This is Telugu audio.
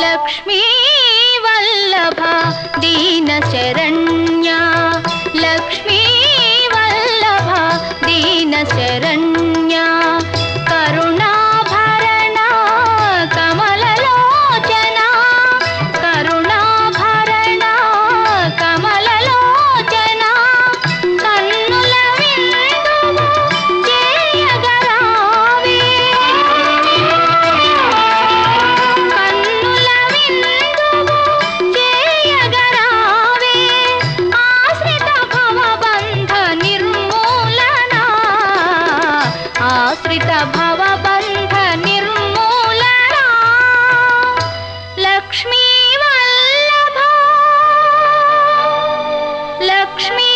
లక్ష్మీ వల్లభ దీన శరణ్య లక్ష్మీ వల్లభ దీన శరణ్య ఆశ్రిత భవబంధ నిర్మూలనా లక్ష్మీ వల్లభ లక్ష్మీ